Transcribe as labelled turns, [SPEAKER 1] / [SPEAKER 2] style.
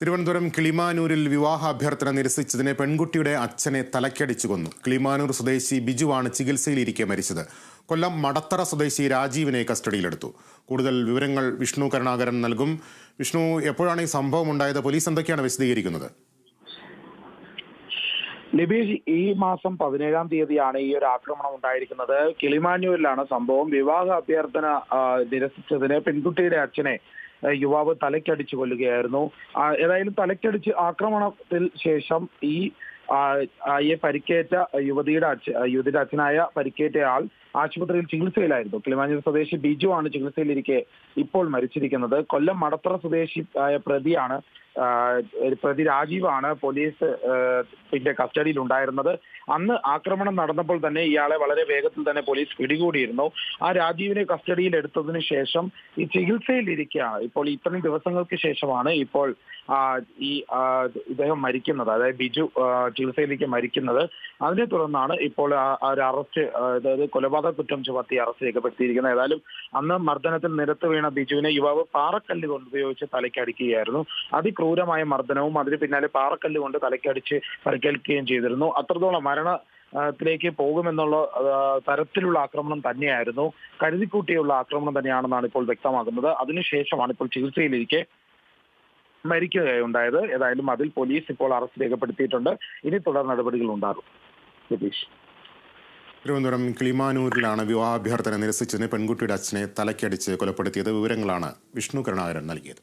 [SPEAKER 1] തിരുവനന്തപുരം കിളിമാനൂരിൽ വിവാഹാഭ്യർത്ഥന നിരസിച്ചതിനെ പെൺകുട്ടിയുടെ അച്ഛനെ തലക്കടിച്ചു കൊന്നു. കിളിമാനൂർ സ്വദേശി ബിജുവാണ് ചികിത്സയിലിരിക്കെ മരിച്ചത്. കൊല്ലം മടത്തറ സ്വദേശി രാജീവിനെ കസ്റ്റഡിയിലെടുത്തു. കൂടുതൽ വിവരങ്ങൾ വിഷ്ണു കരുണാകരൻ നൽകും. വിഷ്ണു എപ്പോഴാണ് ഈ സംഭവം ഉണ്ടായത്? പോലീസ് എന്തൊക്കെയാണ് വിശദീകരിക്കുന്നത്?
[SPEAKER 2] ലിബീഷ് ഈ മാസം പതിനേഴാം തീയതിയാണ് ഈ ഒരു ആക്രമണം ഉണ്ടായിരിക്കുന്നത്. കിളിമാനൂരിലാണ് സംഭവം. വിവാഹ അഭ്യർത്ഥന നിരസിച്ചതിന് പെൺകുട്ടിയുടെ അച്ഛനെ യുവാവ് തലക്കടിച്ച് കൊല്ലുകയായിരുന്നു. ഏതായാലും തലക്കടിച്ച് ആക്രമണത്തിൽ ശേഷം ഈ ആയെ പരിക്കേറ്റ യുവതിയുടെ അച്ഛ യുവതിയുടെ അച്ഛനായ പരിക്കേറ്റയാൾ ആശുപത്രിയിൽ ചികിത്സയിലായിരുന്നു. കിളിമാനൂർ സ്വദേശി ബിജു ആണ് ചികിത്സയിലിരിക്കെ ഇപ്പോൾ മരിച്ചിരിക്കുന്നത്. കൊല്ലം മടത്തറ സ്വദേശി ആയ പ്രതിയാണ് പ്രതി രാജീവാണ് പോലീസ് പിന്നെ കസ്റ്റഡിയിൽ ഉണ്ടായിരുന്നത് അന്ന് ആക്രമണം നടന്നപ്പോൾ തന്നെ ഇയാളെ വളരെ വേഗത്തിൽ തന്നെ പോലീസ് പിടികൂടിയിരുന്നു. ആ രാജീവിനെ കസ്റ്റഡിയിൽ എടുത്തതിന് ശേഷം ഈ ചികിത്സയിലിരിക്കുകയാണ്. ഇപ്പോൾ ഇത്രയും ദിവസങ്ങൾക്ക് ശേഷമാണ് ഇപ്പോൾ ഈ ഇദ്ദേഹം മരിക്കുന്നത്. അതായത് ബിജു ചികിത്സയിലേക്ക് മരിക്കുന്നത്. അതിനെ തുടർന്നാണ് ഇപ്പോൾ ഒരു അറസ്റ്റ് അതായത് കൊലപാതക കുറ്റം ചുമത്തി അറസ്റ്റ് രേഖപ്പെടുത്തിയിരിക്കുന്നത്. ഏതായാലും അന്ന് മർദ്ദനത്തിൽ നിരത്ത് വീണ ബിജുവിനെ യുവാവ് പാറക്കല്ല് കൊണ്ടുപയോഗിച്ച് തലയ്ക്കടിക്കുകയായിരുന്നു തലയ്ക്കടിക്കുകയായിരുന്നു അതിക്രൂരമായ മർദ്ദനവും അതിന് പിന്നാലെ പാറക്കല്ല് കൊണ്ട് തലയ്ക്കടിച്ച് പരിക്കേൽക്കുകയും ചെയ്തിരുന്നു. അത്രത്തോളം മരണ ത്തിലേക്ക് പോകുമെന്നുള്ള തരത്തിലുള്ള ആക്രമണം തന്നെയായിരുന്നു. കരുതിക്കൂട്ടിയുള്ള ആക്രമണം തന്നെയാണെന്നാണ് ഇപ്പോൾ വ്യക്തമാകുന്നത്. അതിനുശേഷമാണ് ഇപ്പോൾ ചികിത്സയിലിരിക്കെ മരിക്കുകയുണ്ടായത്. ഏതായാലും അതിൽ പോലീസ് ഇപ്പോൾ അറസ്റ്റ് രേഖപ്പെടുത്തിയിട്ടുണ്ട്. ഇനി തുടർ നടപടികൾ ഉണ്ടാകും. രതീഷ്
[SPEAKER 1] തിരുവനന്തപുരം കിളിമാനൂരിലാണ് വിവാഹാഭ്യർത്ഥന നിരസിച്ചതിന് പെൺകുട്ടിയുടെ അച്ഛനെ തലക്കടിച്ച് കൊലപ്പെടുത്തിയത് വിവരങ്ങളാണ് വിഷ്ണു കരുണാകരൻ നൽകിയത്.